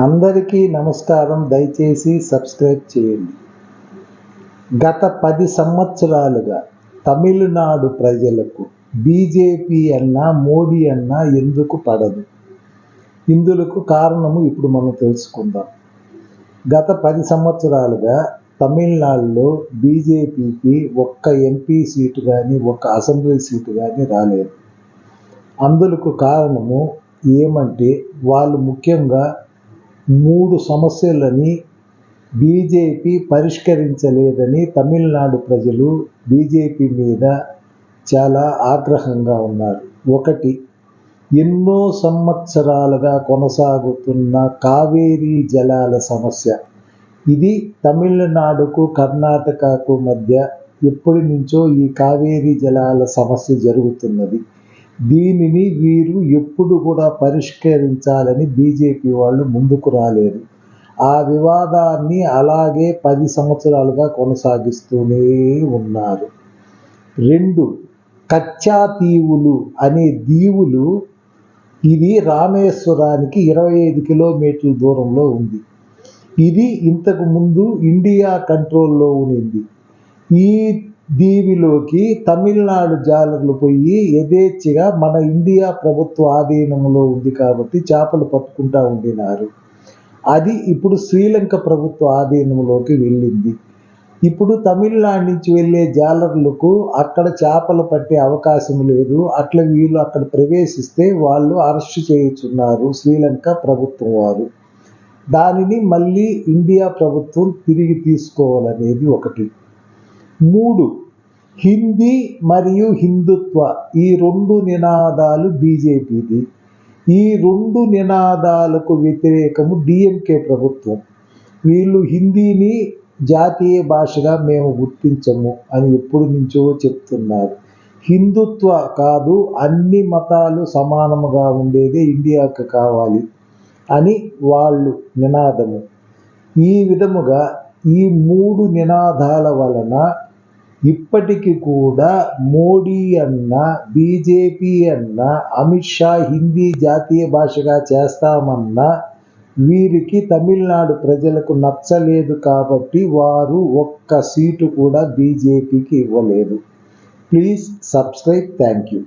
అందరికీ నమస్కారం. దయచేసి సబ్స్క్రైబ్ చేయండి. గత పది సంవత్సరాలుగా తమిళనాడు ప్రజలకు బీజేపీ అన్నా మోడీ అన్నా ఎందుకు పడదు? ఇందులకు కారణము ఇప్పుడు మనం తెలుసుకుందాం. గత పది సంవత్సరాలుగా తమిళనాడులో బీజేపీకి ఒక్క ఎంపీ సీటు కానీ ఒక్క అసెంబ్లీ సీటు కానీ రాలేదు. అందులకు కారణము ఏమంటే వాళ్ళు ముఖ్యంగా మూడు సమస్యలని బీజేపీ పరిష్కరించలేదని తమిళనాడు ప్రజలు బీజేపీ మీద చాలా ఆగ్రహంగా ఉన్నారు. ఒకటి ఎన్నో సంవత్సరాలుగా కొనసాగుతున్న కావేరీ జలాల సమస్య. ఇది తమిళనాడుకు కర్ణాటకకు మధ్య ఎప్పటి నుంచో ఈ కావేరీ జలాల సమస్య జరుగుతున్నది. దీనిని వీరు ఎప్పుడు కూడా పరిష్కరించాలని బీజేపీ వాళ్ళు ముందుకు రాలేదు. ఆ వివాదాన్ని అలాగే పది సంవత్సరాలుగా కొనసాగిస్తూనే ఉన్నారు. రెండు కచ్చా దీవులు అనే దీవులు ఇది రామేశ్వరానికి ఇరవై ఐదు కిలోమీటర్ల దూరంలో ఉంది. ఇది ఇంతకు ముందు ఇండియా కంట్రోల్లో ఉన్నింది ఈ దీవిలోకి తమిళనాడు జాలర్లు పోయి యథేచ్ఛగా మన ఇండియా ప్రభుత్వ ఆధీనంలో ఉంది కాబట్టి చేపలు పట్టుకుంటా ఉండినారు. అది ఇప్పుడు శ్రీలంక ప్రభుత్వ ఆధీనంలోకి వెళ్ళింది. ఇప్పుడు తమిళనాడు నుంచి వెళ్ళే జాలర్లకు అక్కడ చేపలు పట్టే అవకాశం లేదు. అట్లా వీళ్ళు అక్కడ ప్రవేశిస్తే వాళ్ళు అరెస్ట్ చేయుచున్నారు శ్రీలంక ప్రభుత్వం వారు. దానిని మళ్ళీ ఇండియా ప్రభుత్వం తిరిగి తీసుకోవాలనేది ఒకటి. మూడు హిందీ మరియు హిందుత్వ ఈ రెండు నినాదాలు బీజేపీది. ఈ రెండు నినాదాలకు వ్యతిరేకము డిఎంకే ప్రభుత్వం. వీళ్ళు హిందీని జాతీయ భాషగా మేము గుర్తించము అని ఎప్పటి నుంచో చెప్తున్నారు. హిందుత్వ కాదు అన్ని మతాలు సమానముగా ఉండేదే ఇండియాకు కావాలి అని వాళ్ళు నినాదము. ఈ విధముగా ఈ మూడు నినాదాల వలన ఇప్పటికి కూడా మోడీ అన్న బీజేపీ అన్న అమిత్ షా హిందీ జాతీయ భాషగా చేస్తామన్నా వీరికి తమిళనాడు ప్రజలకు నచ్చలేదు కాబట్టి వారు ఒక్క సీటు కూడా బీజేపీకి ఇవ్వలేదు. Please subscribe. Thank you.